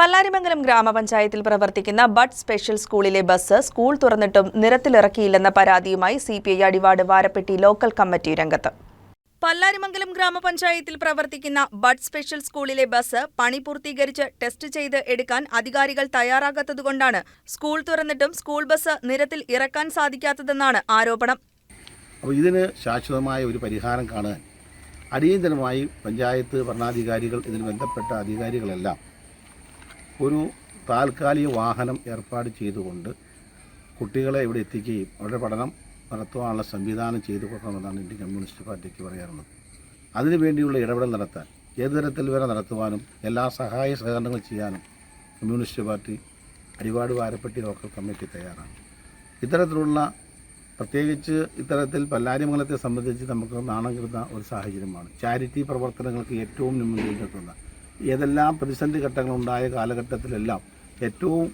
പല്ലാരിമംഗലം ഗ്രാമപഞ്ചായത്തിൽ പ്രവർത്തിക്കുന്ന bud special സ്കൂളിലെ ബസ് സ്കൂൾ തുറന്നിട്ടും നിരത്തിലിറക്കിയില്ലെന്ന പരാതിയുമായി C P I Adivad Varappetty local committee രംഗത്ത്. പല്ലാരിമംഗലം ഗ്രാമപഞ്ചായത്തിൽ പ്രവർത്തിക്കുന്ന ബഡ് സ്പെഷ്യൽ സ്കൂളിലെ ബസ് പണി പൂർത്തീകരിച്ച് ടെസ്റ്റ് ചെയ്ത് എടുക്കാൻ അധികാരികൾ തയ്യാറാകാത്തതുകൊണ്ടാണ് സ്കൂൾ തുറന്നിട്ടും സ്കൂൾ ബസ് നിരത്തിൽ ഇറക്കാൻ സാധിക്കാത്തതെന്നാണ് ആരോപണം. അപ്പോൾ ഇതിന് ശാശ്വതമായ ഒരു പരിഹാരം കാണാൻ അടിയന്തരമായി പഞ്ചായത്ത് ഭരണാധികാരികൾ ഇതിന് ബന്ധപ്പെട്ട അധികാരികളെല്ലാം ഒരു താൽക്കാലിക വാഹനം ഏർപ്പാട് ചെയ്തുകൊണ്ട് കുട്ടികളെ ഇവിടെ എത്തിക്കുകയും അവരുടെ പഠനം നടത്തുവാനുള്ള സംവിധാനം ചെയ്തു കൊടുക്കണമെന്നാണ് ഇന്ത്യൻ കമ്മ്യൂണിസ്റ്റ് പാർട്ടിക്ക് പറയാറുള്ളത് അതിനുവേണ്ടിയുള്ള ഇടപെടൽ നടത്താൻ ഏത് തരത്തിൽ വരെ നടത്തുവാനും എല്ലാ സഹായ സഹകരണങ്ങൾ ചെയ്യാനും കമ്മ്യൂണിസ്റ്റ് പാർട്ടി അടിപാട് വാരപ്പെട്ടി ലോക്കൽ കമ്മിറ്റി തയ്യാറാണ്. ഇത്തരത്തിലുള്ള പ്രത്യേകിച്ച് ഇത്തരത്തിൽ പല്ലാരിമംഗലത്തെ സംബന്ധിച്ച് നമുക്ക് നാണം കരുതുന്ന ഒരു സാഹചര്യമാണ്. ചാരിറ്റി പ്രവർത്തനങ്ങൾക്ക് ഏറ്റവും മുൻപിൽ നിൽക്കുന്ന ഏതെല്ലാം പ്രതിസന്ധി ഘട്ടങ്ങളുണ്ടായ കാലഘട്ടത്തിലെല്ലാം ഏറ്റവും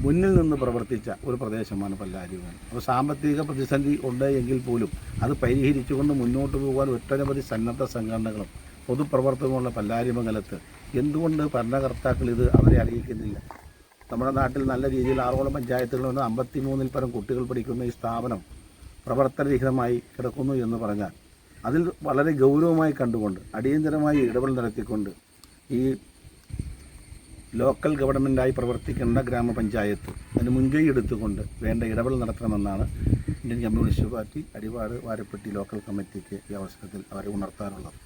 മുന്നിൽ നിന്ന് പ്രവർത്തിച്ച ഒരു പ്രദേശമാണ് പല്ലാരിവൻ. അപ്പോൾ സാമ്പത്തിക പ്രതിസന്ധി ഉണ്ട് എങ്കിൽ പോലും അത് പരിഹരിച്ചുകൊണ്ട് മുന്നോട്ട് പോകാൻ ഒട്ടനവധി സന്നദ്ധ സംഘടനകളും പൊതുപ്രവർത്തകങ്ങളുള്ള പല്ലാരിമംഗലത്ത് എന്തുകൊണ്ട് ഭരണകർത്താക്കൾ ഇത് അവരെ അറിയിക്കുന്നില്ല? നമ്മുടെ നാട്ടിൽ നല്ല രീതിയിൽ ആറോളം പഞ്ചായത്തുകളിൽ അമ്പത്തി മൂന്നിൽ പരം കുട്ടികൾ പഠിക്കുന്ന ഈ സ്ഥാപനം പ്രവർത്തനരഹിതമായി കിടക്കുന്നു എന്ന് പറഞ്ഞാൽ അതിൽ വളരെ ഗൗരവമായി കണ്ടുകൊണ്ട് അടിയന്തരമായി ഇടപെടൽ നടത്തിക്കൊണ്ട് ഈ ലോക്കൽ ഗവൺമെന്റായി പ്രവർത്തിക്കേണ്ട ഗ്രാമപഞ്ചായത്ത് അതിന് മുൻകൈ എടുത്തുകൊണ്ട് വേണ്ട ഇടപെൽ നടത്തണമെന്നാണ് Indian communist party Adivad Varappetty local കമ്മിറ്റിക്ക് ഈ അവസരത്തിൽ അവരെ ഉണർത്താറുള്ളത്.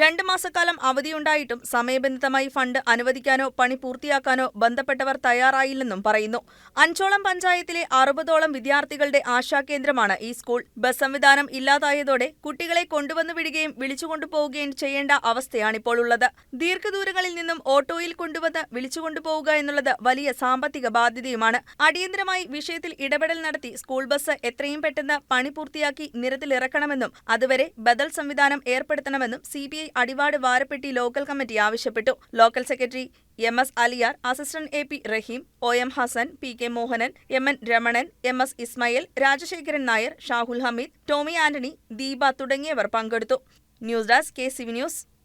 രണ്ട് മാസക്കാലം അവധിയുണ്ടായിട്ടും സമയബന്ധിതമായി ഫണ്ട് അനുവദിക്കാനോ പണി പൂർത്തിയാക്കാനോ ബന്ധപ്പെട്ടവർ തയ്യാറായില്ലെന്നും പറയുന്നു. അഞ്ചോളം പഞ്ചായത്തിലെ അറുപതോളം വിദ്യാർത്ഥികളുടെ ആശാകേന്ദ്രമാണ് ഈ സ്കൂൾ. ബസ് സംവിധാനം ഇല്ലാതായതോടെ കുട്ടികളെ കൊണ്ടുവന്നു വിടുകയും വിളിച്ചുകൊണ്ടുപോവുകയും ചെയ്യേണ്ട അവസ്ഥയാണിപ്പോൾ ഉള്ളത്. ദീർഘദൂരങ്ങളിൽ നിന്നും ഓട്ടോയിൽ കൊണ്ടുവന്ന് വിളിച്ചുകൊണ്ടുപോവുക എന്നുള്ളത് വലിയ സാമ്പത്തിക ബാധ്യതയുമാണ്. അടിയന്തരമായി വിഷയത്തിൽ ഇടപെടൽ നടത്തി സ്കൂൾ ബസ് എത്രയും പെട്ടെന്ന് പണി പൂർത്തിയാക്കി നിരത്തിലിറക്കണമെന്നും അതുവരെ ബദൽ സംവിധാനം ഏർപ്പെടുത്തണമെന്നും C B Adivad Varappetty local committee ആവശ്യപ്പെട്ടു. Local secretary M S Aliyar assistant A P Raheem O M Hasan P K Mohanan M N Ramanan M S Ismail Rajasekharan Nair Shahul Hameed Tomy Antony Deepa തുടങ്ങിയവർ പങ്കെടുത്തു. News desk K C news.